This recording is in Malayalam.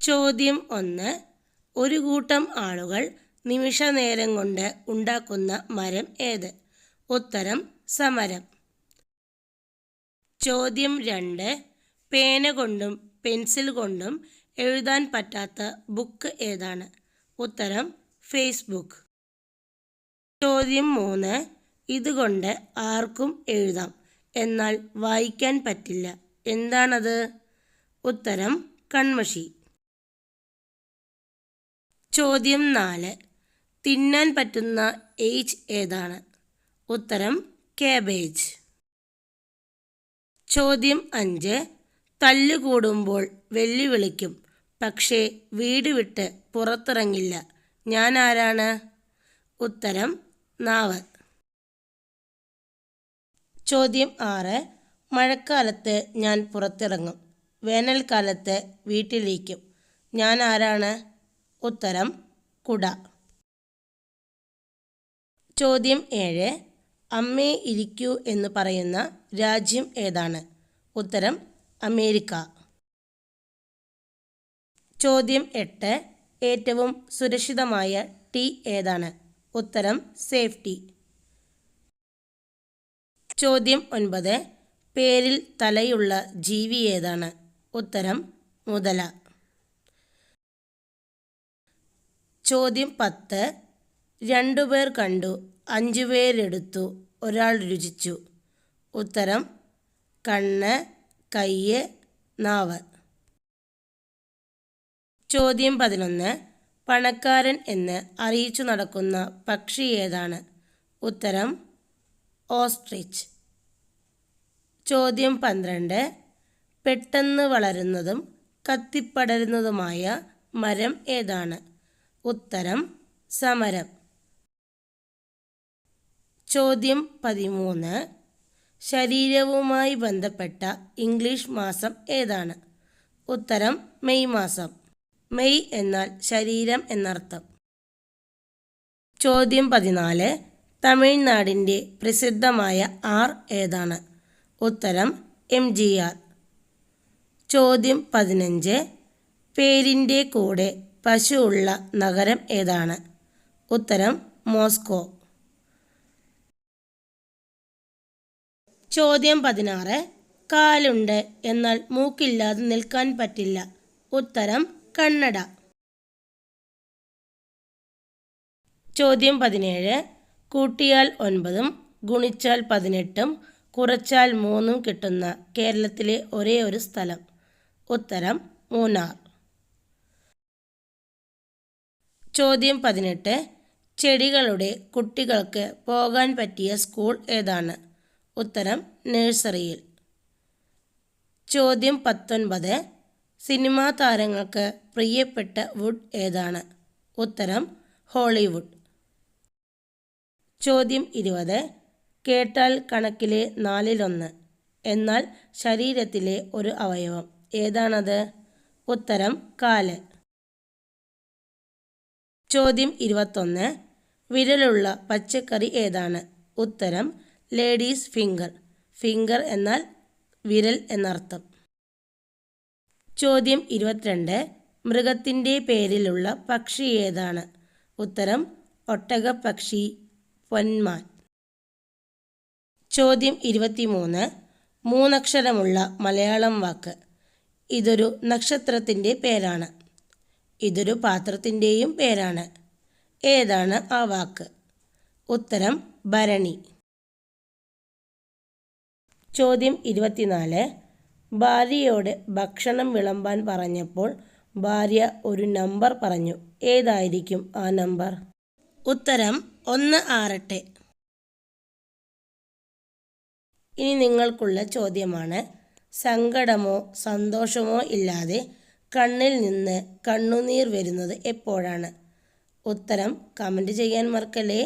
ചോദ്യം ഒന്ന്. ഒരു കൂട്ടം ആളുകൾ നിമിഷ നേരം കൊണ്ട് ഉണ്ടാക്കുന്ന മരം ഏത്? ഉത്തരം സമരം. ചോദ്യം രണ്ട്. പേന കൊണ്ടും പെൻസിൽ കൊണ്ടും എഴുതാൻ പറ്റാത്ത ബുക്ക് ഏതാണ്? ഉത്തരം ഫേസ്ബുക്ക്. ചോദ്യം മൂന്ന്. ഇതുകൊണ്ട് ആർക്കും എഴുതാം. എന്നാൽ വായിക്കാൻ പറ്റില്ല. എന്താണത്? ഉത്തരം കൺമഷി. ചോദ്യം നാല്. തിന്നാൻ പറ്റുന്ന ഏജ് ഏതാണ്? ഉത്തരം കാബേജ്. ചോദ്യം അഞ്ച്. തല്ലുകൂടുമ്പോൾ വെല്ലുവിളിക്കും പക്ഷേ വീട് വിട്ട് പുറത്തിറങ്ങില്ല. ഞാൻ ആരാണ്? ഉത്തരം നാവ്. ചോദ്യം ആറ്. മഴക്കാലത്ത് ഞാൻ പുറത്തിറങ്ങും. വേനൽക്കാലത്ത് വീട്ടിലിരിക്കും ഞാൻ ആരാണ്? ഉത്തരം കുട. ചോദ്യം ഏഴ്. അമ്മേ ഇരിക്കൂ എന്ന് പറയുന്ന രാജ്യം ഏതാണ്? ഉത്തരം അമേരിക്ക. ചോദ്യം എട്ട്. ഏറ്റവും സുരക്ഷിതമായ ടി ഏതാണ്? ഉത്തരം സേഫ്റ്റി. ചോദ്യം ഒൻപത്. പേരിൽ തലയുള്ള ജീവി ഏതാണ്? ഉത്തരം മുതല. ചോദ്യം പത്ത്. രണ്ടുപേർ കണ്ടു അഞ്ചു പേരെടുത്തു ഒരാൾ രുചിച്ചു. ഉത്തരം കണ്ണ് കയ്യ് നാവ്. ചോദ്യം പതിനൊന്ന്. പണക്കാരൻ എന്ന് അറിയിച്ചു നടക്കുന്ന പക്ഷി ഏതാണ്? ഉത്തരം ഓസ്ട്രിച്ച്. ചോദ്യം പന്ത്രണ്ട്. പെട്ടെന്ന് വളരുന്നതും കത്തിപ്പടരുന്നതുമായ മരം ഏതാണ്? ഉത്തരം സമരം. ചോദ്യം പതിമൂന്ന്. ശരീരവുമായി ബന്ധപ്പെട്ട ഇംഗ്ലീഷ് മാസം ഏതാണ്? ഉത്തരം മെയ് മാസം. മെയ് എന്നാൽ ശരീരം എന്നർത്ഥം. ചോദ്യം പതിനാല്. തമിഴ്നാടിന്റെ പ്രസിദ്ധമായ ആർ ഏതാണ്? ഉത്തരം എം ജി ആർ. ചോദ്യം പതിനഞ്ച്. പേരിന്റെ കൂടെ പശു ഉള്ള നഗരം ഏതാണ്? ഉത്തരം മോസ്കോ. ചോദ്യം പതിനാറ്. കാലുണ്ട് എന്നാൽ മൂക്കില്ലാതെ നിൽക്കാൻ പറ്റില്ല. ഉത്തരം കണ്ണട. ചോദ്യം പതിനേഴ്. കൂട്ടിയാൽ ഒൻപതും ഗുണിച്ചാൽ പതിനെട്ടും കുറച്ചാൽ മൂന്നും കിട്ടുന്ന കേരളത്തിലെ ഒരേ ഒരു സ്ഥലം. ഉത്തരം മൂന്നാർ. ചോദ്യം പതിനെട്ട്. ചെടികളുടെ കുട്ടികൾക്ക് പോകാൻ പറ്റിയ സ്കൂൾ ഏതാണ്? ഉത്തരം നഴ്സറിയിൽ. ചോദ്യം പത്തൊൻപത്. സിനിമാ താരങ്ങൾക്ക് പ്രിയപ്പെട്ട വുഡ് ഏതാണ്? ഉത്തരം ഹോളിവുഡ്. ചോദ്യം ഇരുപത്. കേട്ടാൽ കണക്കിലെ നാലിലൊന്ന്. എന്നാൽ ശരീരത്തിലെ ഒരു അവയവം. ഏതാണത്? ഉത്തരം കാൽ. ചോദ്യം ഇരുപത്തൊന്ന്. വിരലുള്ള പച്ചക്കറി ഏതാണ്? ഉത്തരം ലേഡീസ് ഫിംഗർ. ഫിംഗർ എന്നാൽ വിരൽ എന്നർത്ഥം. ചോദ്യം ഇരുപത്തിരണ്ട്. മൃഗത്തിന്റെ പേരിലുള്ള പക്ഷി ഏതാണ്? ഉത്തരം ഒട്ടകപ്പക്ഷി പൊന്മാൻ. ചോദ്യം ഇരുപത്തിമൂന്ന്. മൂന്നക്ഷരമുള്ള മലയാളം വാക്ക്. ഇതൊരു നക്ഷത്രത്തിന്റെ പേരാണ്. ഇതൊരു പാത്രത്തിന്റെയും പേരാണ്. ഏതാണ് ആ വാക്ക്? ഉത്തരം ഭരണി. ചോദ്യം ഇരുപത്തിനാല്. ഭാര്യയോട് ഭക്ഷണം വിളമ്പാൻ പറഞ്ഞപ്പോൾ ഭാര്യ ഒരു നമ്പർ പറഞ്ഞു. ഏതായിരിക്കും ആ നമ്പർ? ഉത്തരം ഒന്ന് ആറട്ടെ. ഇനി നിങ്ങൾക്കുള്ള ചോദ്യമാണ്. സങ്കടമോ സന്തോഷമോ ഇല്ലാതെ കണ്ണിൽ നിന്ന് കണ്ണുനീർ വരുന്നത് എപ്പോഴാണ്? ഉത്തരം കമന്റ് ചെയ്യാൻ മറക്കല്ലേ.